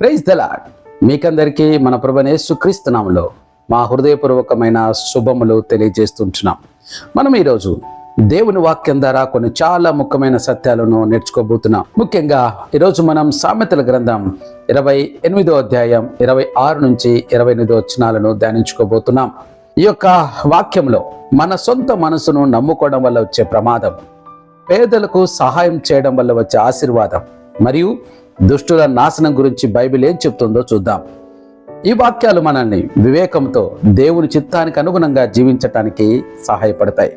Praise the Lord మీకందరికీ మన ప్రభనేసు క్రీస్తునాములో మా హృదయపూర్వకమైన శుభములు తెలియజేస్తుంటున్నాం. మనం ఈరోజు దేవుని వాక్యం ద్వారా కొన్ని చాలా ముఖ్యమైన సత్యాలను నేర్చుకోబోతున్నాం. ముఖ్యంగా ఈరోజు మనం సామెతల గ్రంథం ఇరవై ఎనిమిదో అధ్యాయం ఇరవై ఆరు నుంచి ఇరవై ఎనిమిదో వచనాలను ధ్యానించుకోబోతున్నాం. ఈ యొక్క వాక్యంలో మన సొంత మనసును నమ్ముకోవడం వల్ల వచ్చే ప్రమాదం పేదలకు సహాయం చేయడం వల్ల వచ్చే ఆశీర్వాదం మరియు దుష్టుల నాశనం గురించి బైబిల్ ఏం చెప్తుందో చూద్దాం. ఈ వాక్యాలు మనల్ని వివేకంతో దేవుని చిత్తానికి అనుగుణంగా జీవించటానికి సహాయపడతాయి.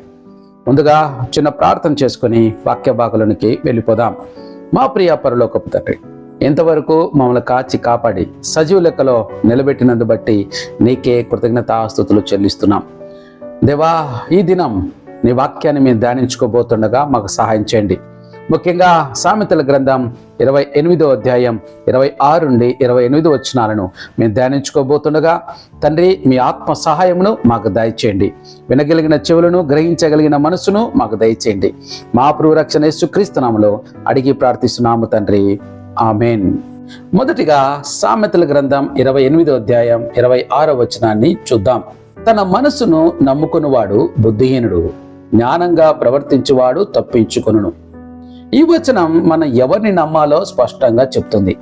ముందుగా చిన్న ప్రార్థన చేసుకుని వాక్య భాగలోనికి వెళ్ళిపోదాం. మా ప్రియ పరలోకపు తండ్రి ఇంతవరకు మమ్మల్ని కాచి కాపాడి సజీవ లెక్కలో నిలబెట్టినందు బట్టి నీకే కృతజ్ఞతాస్తుతులు చెల్లిస్తున్నాం. దేవా ఈ దినం నీ వాక్యాన్ని మేము ధ్యానించుకోబోతుండగా మాకు సహాయం చేయండి. ముఖ్యంగా సామెతల గ్రంథం ఇరవై ఎనిమిదో అధ్యాయం ఇరవై ఆరు నుండి ఇరవై ఎనిమిది వచ్చినాలను మేము ధ్యానించుకోబోతుండగా తండ్రి మీ ఆత్మ సహాయమును మాకు దయచేయండి. వినగలిగిన చెవులను గ్రహించగలిగిన మనసును మాకు దయచేయండి. మా రక్షణ యేసుక్రీస్తునామలో అడిగి ప్రార్థిస్తున్నాము తండ్రి. ఆమెన్. మొదటిగా సామెతల గ్రంథం ఇరవై ఎనిమిదో అధ్యాయం ఇరవై ఆరో వచనాన్ని చూద్దాం. తన మనసును నమ్ముకునివాడు బుద్ధిహీనుడు జ్ఞానంగా ప్రవర్తించువాడు తప్పించుకొనును. ఈ వచనం మన ఎవరిని నమ్మాలో స్పష్టంగా చెప్తుంది.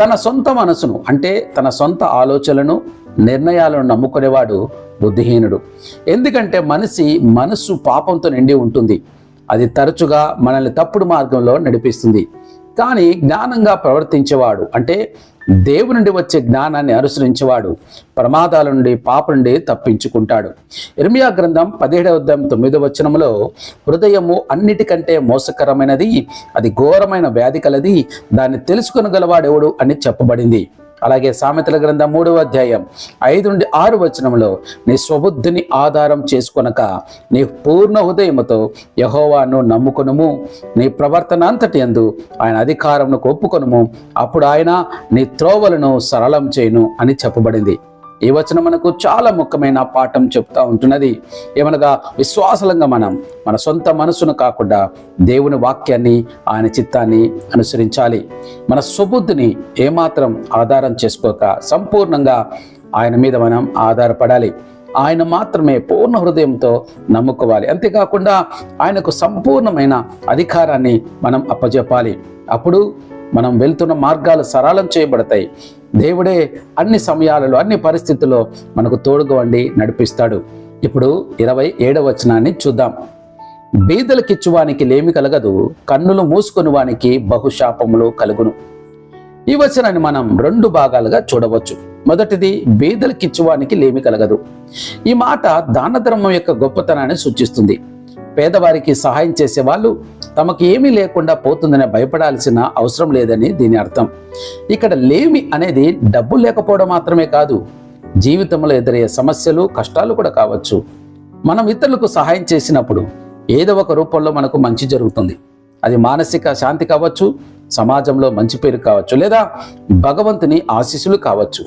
తన సొంత మనసును అంటే తన సొంత ఆలోచనలను నిర్ణయాలను నమ్ముకునేవాడు బుద్ధిహీనుడు. ఎందుకంటే మనిషి మనస్సు పాపంతో నిండి ఉంటుంది. అది తరచుగా మనల్ని తప్పుడు మార్గంలో నడిపిస్తుంది. కానీ జ్ఞానంగా ప్రవర్తించేవాడు. అంటే దేవుని నుండి వచ్చే జ్ఞానాన్ని అనుసరించేవాడు. ప్రమాదాల నుండి పాప నుండి తప్పించుకుంటాడు. ఇర్మియా గ్రంథం పదిహేడవ అధ్యాయం తొమ్మిదవ వచనంలో హృదయము అన్నిటికంటే మోసకరమైనది అది ఘోరమైన వ్యాధి కలది దాన్ని తెలుసుకొనగలవాడెవడు అని చెప్పబడింది. అలాగే సామెతల గ్రంథం మూడవ అధ్యాయం ఐదు నుండి ఆరు వచనంలో నీ స్వబుద్ధిని ఆధారం చేసుకొనక నీ పూర్ణ హృదయముతో యహోవాను నమ్ముకొనుము. నీ ప్రవర్తన అంతటి ఎందు ఆయన అధికారమును ఒప్పుకొనుము. అప్పుడు ఆయన నీ త్రోవలను సరళం చేయను అని చెప్పబడింది. ఈ వచనం మనకు చాలా ముఖ్యమైన పాఠం చెప్తా ఉంటున్నది. ఏమనగా విశ్వాసలంగా మనం మన సొంత మనసును కాకుండా దేవుని వాక్యాన్ని ఆయన చిత్తాన్ని అనుసరించాలి. మన సుబుద్ధిని ఏమాత్రం ఆధారం చేసుకోక సంపూర్ణంగా ఆయన మీద మనం ఆధారపడాలి. ఆయన మాత్రమే పూర్ణ హృదయంతో నమ్ముకోవాలి. అంతేకాకుండా ఆయనకు సంపూర్ణమైన అధికారాన్ని మనం అప్పజెప్పాలి. అప్పుడు మనం వెళ్తున్న మార్గాలు సరళం చేయబడతాయి. దేవుడే అన్ని సమయాలలో అన్ని పరిస్థితుల్లో మనకు తోడుగా వండి నడిపిస్తాడు. ఇప్పుడు ఇరవై ఏడవ వచనాన్ని చూద్దాం. బీదలకిచ్చువానికి లేమి కలగదు కన్నులు మూసుకొని వానికి బహుశాపములు కలుగును. ఈ వచనాన్ని మనం రెండు భాగాలుగా చూడవచ్చు. మొదటిది బీదలకిచ్చువానికి లేమి కలగదు. ఈ మాట దాన ధర్మం యొక్క గొప్పతనాన్ని సూచిస్తుంది. పేదవారికి సహాయం చేసే వాళ్ళు తమకు ఏమీ లేకుండా పోతుందని భయపడాల్సిన అవసరం లేదని దీని అర్థం. ఇక్కడ లేమి అనేది డబ్బు లేకపోవడం మాత్రమే కాదు జీవితంలో ఎదురయ్యే సమస్యలు కష్టాలు కూడా కావచ్చు. మనం ఇతరులకు సహాయం చేసినప్పుడు ఏదో ఒక రూపంలో మనకు మంచి జరుగుతుంది. అది మానసిక శాంతి కావచ్చు సమాజంలో మంచి పేరు కావచ్చు లేదా భగవంతుని ఆశీస్సులు కావచ్చు.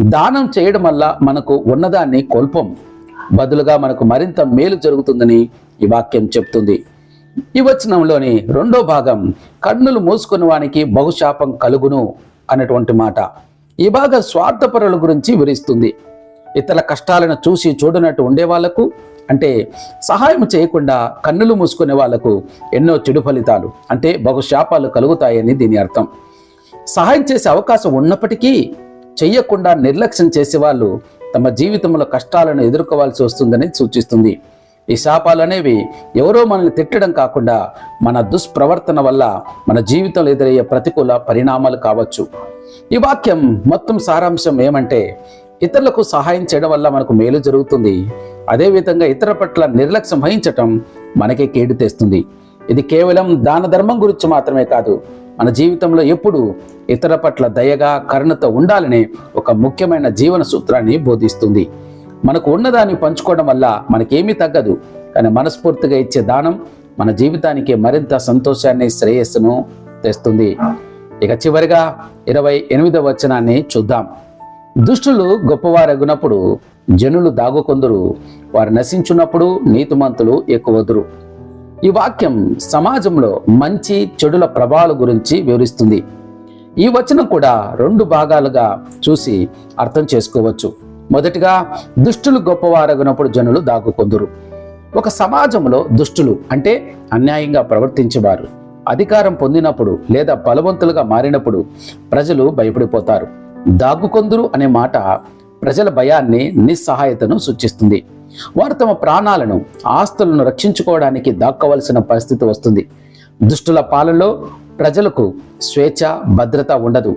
దానం చేయడం వల్ల మనకు ఉన్నదాన్ని కోల్పం. బదులుగా మనకు మరింత మేలు జరుగుతుందని ఈ వాక్యం చెప్తుంది. ఈ వచనంలోని రెండో భాగం కన్నులు మూసుకుని వానికి బహుశాపం కలుగును అనేటువంటి మాట. ఈ భాగం స్వార్థపరుల గురించి వివరిస్తుంది. ఇతరుల కష్టాలను చూసి చూడనట్టు ఉండే వాళ్ళకు అంటే సహాయం చేయకుండా కన్నులు మూసుకునే వాళ్ళకు ఎన్నో చెడు ఫలితాలు అంటే బహుశాపాలు కలుగుతాయని దీని అర్థం. సహాయం చేసే అవకాశం ఉన్నప్పటికీ చెయ్యకుండా నిర్లక్ష్యం చేసేవాళ్ళు తమ జీవితంలో కష్టాలను ఎదుర్కోవాల్సి వస్తుందని సూచిస్తుంది. ఈ శాపాలు అనేవి ఎవరో మనల్ని తిట్టడం కాకుండా మన దుష్ప్రవర్తన వల్ల మన జీవితంలో ఎదురయ్యే ప్రతికూల పరిణామాలు కావచ్చు. ఈ వాక్యం మొత్తం సారాంశం ఏమంటే ఇతరులకు సహాయం చేయడం వల్ల మనకు మేలు జరుగుతుంది. అదేవిధంగా ఇతర పట్ల నిర్లక్ష్యం వహించటం మనకే కేడు తెస్తుంది. ఇది కేవలం దాన ధర్మం గురించి మాత్రమే కాదు మన జీవితంలో ఎప్పుడు ఇతర పట్ల దయగా కరుణతో ఉండాలనే ఒక ముఖ్యమైన జీవన సూత్రాన్ని బోధిస్తుంది. మనకు ఉన్నదాన్ని పంచుకోవడం వల్ల మనకేమీ తగ్గదు. కానీ మనస్ఫూర్తిగా ఇచ్చే దానం మన జీవితానికి మరింత సంతోషాన్ని శ్రేయస్సును తెస్తుంది. ఇక చివరిగా ఇరవై ఎనిమిదవ వచనాన్ని చూద్దాం. దుష్టులు గొప్పవారగునప్పుడు జనులు దాగుకొందురు. వారు నశించున్నప్పుడు నీతిమంతులు ఎక్కువదురు. ఈ వాక్యం సమాజంలో మంచి చెడుల ప్రభావాల గురించి వివరిస్తుంది. ఈ వచనం కూడా రెండు భాగాలుగా చూసి అర్థం చేసుకోవచ్చు. మొదటిగా దుష్టులు గొప్పవారగినప్పుడు జనులు దాగుకొందురు. ఒక సమాజంలో దుష్టులు అంటే అన్యాయంగా ప్రవర్తించేవారు. అధికారం పొందినప్పుడు లేదా బలవంతులుగా మారినప్పుడు ప్రజలు భయపడిపోతారు. దాగుకొందురు అనే మాట ప్రజల భయాన్ని నిస్సహాయతను సూచిస్తుంది. వారు తమ ప్రాణాలను ఆస్తులను రక్షించుకోవడానికి దాక్కోవలసిన పరిస్థితి వస్తుంది. దుష్టుల పాలనలో ప్రజలకు స్వేచ్ఛ భద్రత ఉండదు.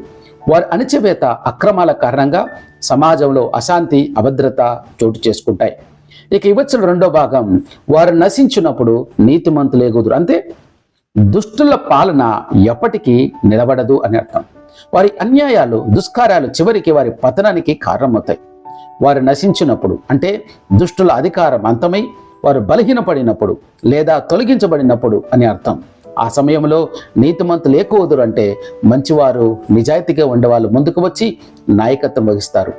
వారి అణచివేత అక్రమాల కారణంగా సమాజంలో అశాంతి అభద్రత చోటు చేసుకుంటాయి. ఇక ఇవ్వచ్చు రెండో భాగం వారు నశించినప్పుడు నీతిమంతులేగుదురు అంతే దుష్టుల పాలన ఎప్పటికీ నిలబడదు అని అర్థం. వారి అన్యాయాలు దుష్కార్యాలు చివరికి వారి పతనానికి కారణమవుతాయి. వారు నశించినప్పుడు అంటే దుష్టుల అధికారం అంతమై వారు బలహీనపడినప్పుడు లేదా తొలగించబడినప్పుడు అని అర్థం. ఆ సమయంలో నీతిమంతులు ఎక్కువదురు అంటే మంచివారు నిజాయితీగా ఉండేవాళ్ళు ముందుకు వచ్చి నాయకత్వం వహిస్తారు.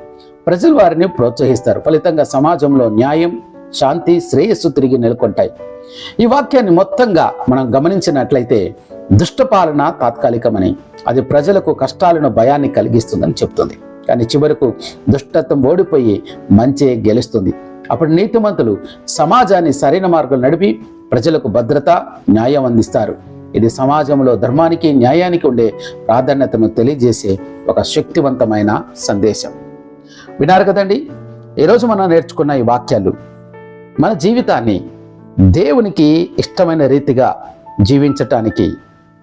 ప్రజలు వారిని ప్రోత్సహిస్తారు. ఫలితంగా సమాజంలో న్యాయం శాంతి శ్రేయస్సు తిరిగి నెలకొంటాయి. ఈ వాక్యాన్ని మొత్తంగా మనం గమనించినట్లయితే దుష్టపాలన తాత్కాలికమని అది ప్రజలకు కష్టాలను భయాన్ని కలిగిస్తుందని చెప్తుంది. కానీ చివరకు దుష్టత్వం ఓడిపోయి మంచి గెలుస్తుంది. అప్పుడు నీతిమంతులు సమాజాన్ని సరైన మార్గం నడిపి ప్రజలకు భద్రత న్యాయం అందిస్తారు. ఇది సమాజంలో ధర్మానికి న్యాయానికి ఉండే ప్రాధాన్యతను తెలియజేసే ఒక శక్తివంతమైన సందేశం. వినారు కదండి? ఈరోజు మనం నేర్చుకున్న ఈ వాక్యాలు మన జీవితాన్ని దేవునికి ఇష్టమైన రీతిగా జీవించటానికి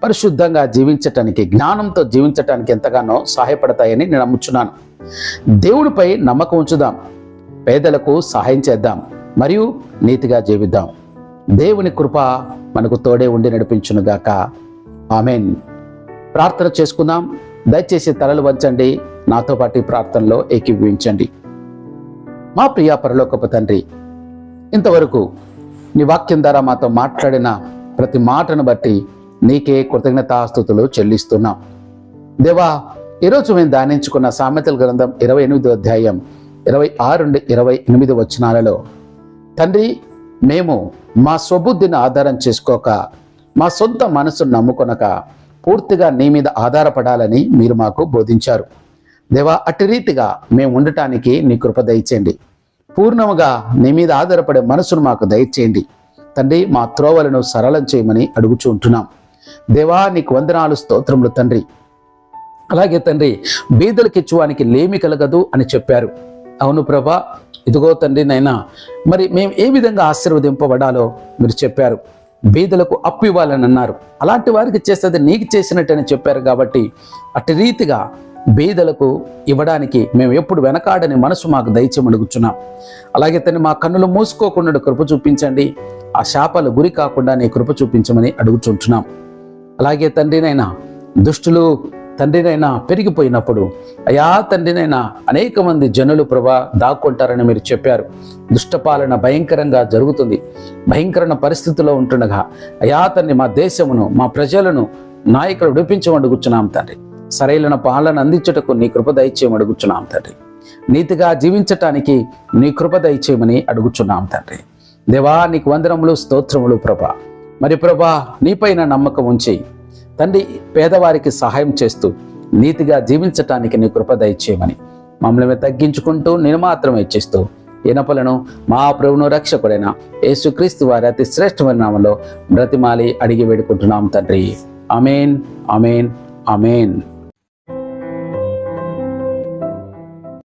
పరిశుద్ధంగా జీవించటానికి జ్ఞానంతో జీవించటానికి ఎంతగానో సహాయపడతాయని నేను నమ్ముచున్నాను. దేవుడిపై నమ్మకం ఉంచుదాం. పేదలకు సహాయం చేద్దాం. మరియు నీతిగా జీవిద్దాం. దేవుని కృప మనకు తోడే ఉండి నడిపించునుగాక ఆమెన్. ప్రార్థన చేసుకుందాం. దయచేసి తలలు వంచండి. నాతో పాటు ప్రార్థనలో ఏకీభవించండి. మా ప్రియ పరలోకపు తండ్రి ఇంతవరకు నీ వాక్యం ద్వారా మాతో మాట్లాడిన ప్రతి మాటను బట్టి నీకే కృతజ్ఞతాస్థుతులు చెల్లిస్తున్నాం. దేవా ఈరోజు మేము ధ్యానించుకున్న సామెతల గ్రంథం ఇరవై ఎనిమిది అధ్యాయం ఇరవై ఆరు నుండి ఇరవై ఎనిమిది వచనాలలో తండ్రి మేము మా స్వబుద్ధిని ఆధారం చేసుకోక మా సొంత మనసును నమ్ముకొనక పూర్తిగా నీ మీద ఆధారపడాలని మీరు మాకు బోధించారు. దేవా అట్టి రీతిగా మేము ఉండటానికి నీ కృప దయచేయండి. పూర్ణముగా నీ మీద ఆధారపడే మనసును మాకు దయచేయండి. తండ్రి మా త్రోవలను సరళం చేయమని అడుగుచూ ఉంటున్నాం దేవా నీకు వందనాలు స్తోత్రములు తండ్రి. అలాగే తండ్రి బీదలకు ఇచ్చువానికి లేమి కలగదు అని చెప్పారు. అవును ప్రభా ఇదిగో తండ్రి నైనా మరి మేము ఏ విధంగా ఆశీర్వదింపబడాలో మీరు చెప్పారు. బీదలకు అప్పు ఇవ్వాలని అన్నారు. అలాంటి వారికి చేసేది నీకు చేసినట్టని చెప్పారు కాబట్టి అటు రీతిగా బీదలకు ఇవ్వడానికి మేము ఎప్పుడు వెనకాడని మనసు మాకు దయచేమడుగుచున్నాం అలాగే తను మా కన్నులు మూసుకోకుండా కృప చూపించండి. ఆ శాపాలు గురి కాకుండా నీ కృప చూపించమని అడుగుచుంటున్నాం. అలాగే తండ్రినైనా దుష్టులు తండ్రినైనా పెరిగిపోయినప్పుడు అయా తండ్రినైనా అనేక మంది జనులు ప్రభా దాక్కుంటారని మీరు చెప్పారు. దుష్టపాలన భయంకరంగా జరుగుతుంది. భయంకరమైన పరిస్థితిలో ఉంటుండగా అయా తండ్రి మా దేశమును మా ప్రజలను నాయకులు విడిపించమడుగుచున్నాం తండ్రి. సరైన పాలన అందించుటకు నీ కృప దయచేయమని అడుగుచున్నాం తండ్రి. నీతిగా జీవించటానికి నీ కృప దయచేయమని అడుగుచున్నాం తండ్రి. దేవా నీకు వందనములు స్తోత్రములు ప్రభా. మరి ప్రభా నీపైన నమ్మకం ఉంచి తండ్రి పేదవారికి సహాయం చేస్తూ నీతిగా జీవించటానికి నీ కృప దయచేయమని మమ్మల్ని తగ్గించుకుంటూ నేను మాత్రమే ఇచ్చిస్తూ ఇనపలను మా ప్రభును రక్షకుడైన యేసుక్రీస్తు వారి అతి శ్రేష్టమైన నామంలో బ్రతిమాలి అడిగి వేడుకుంటున్నాం తండ్రి. అమేన్ అమేన్ అమేన్